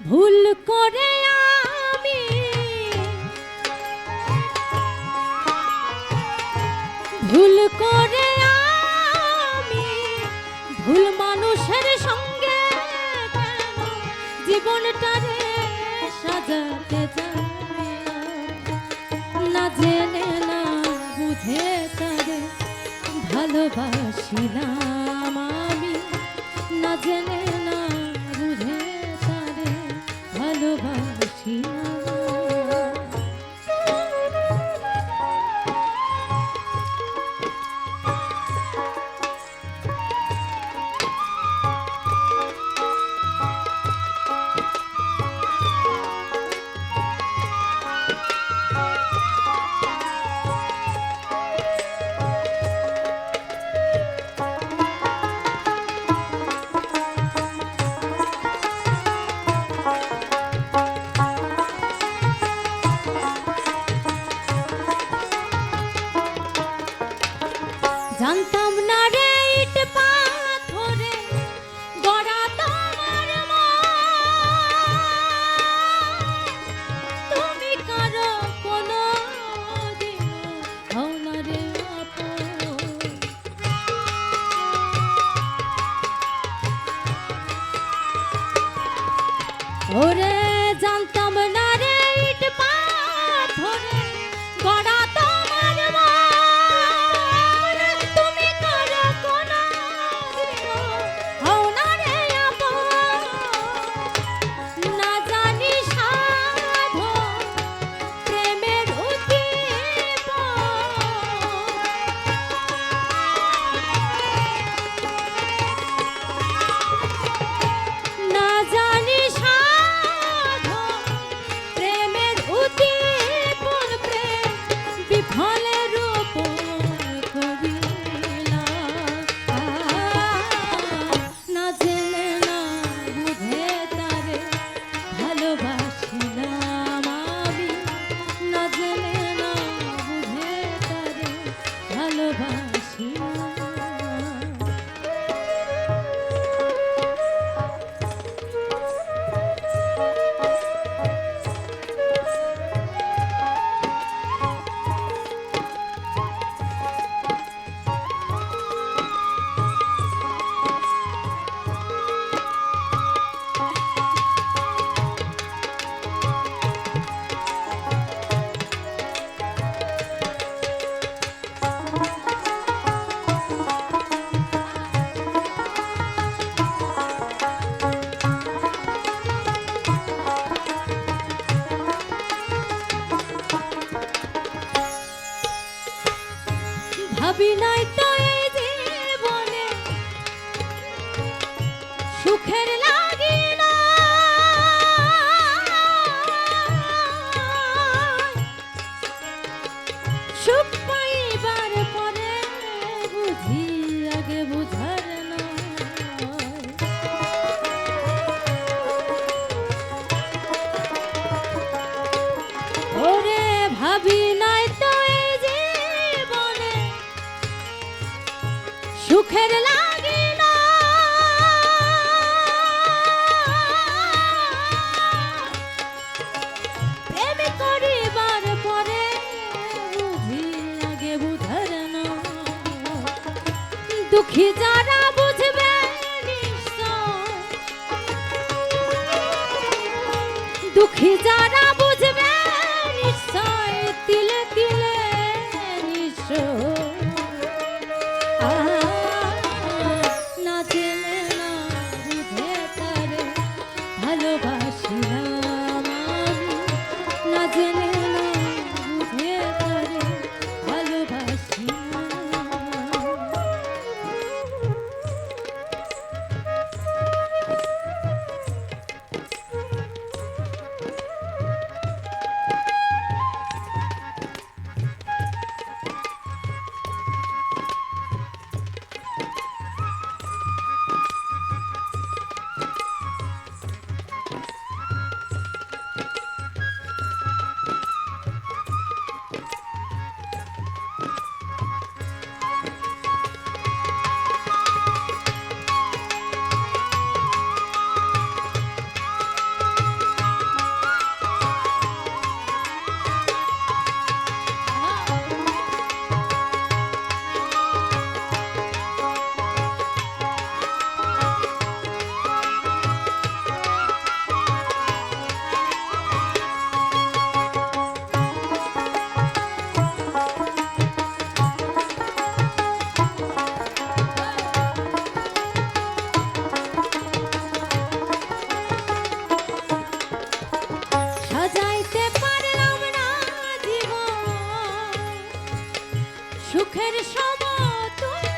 ভুল করে আমি। ভুল করে আমি ভুল মানুষের সঙ্গে জীবনটা রে সাজাতে না জেনে, না বুঝে তারে ভালোবাসিলাম আমি। না জেনে ওরে দুঃখের পাইবার পরে বুঝি আগে বুঝার ওরে ভাবি নাই তো সুখের লাগে দুঃখী যারা বুঝবে দুঃখী যারা সুখের সমতুল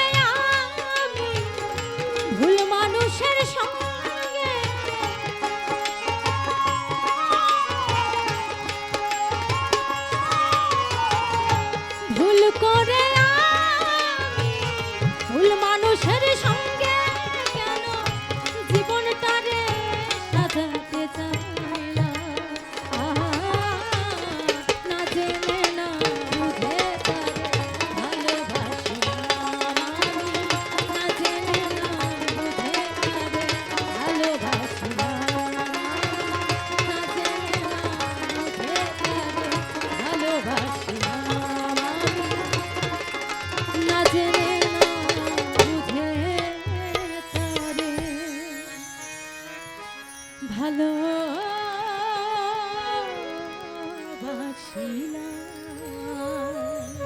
ভুল করে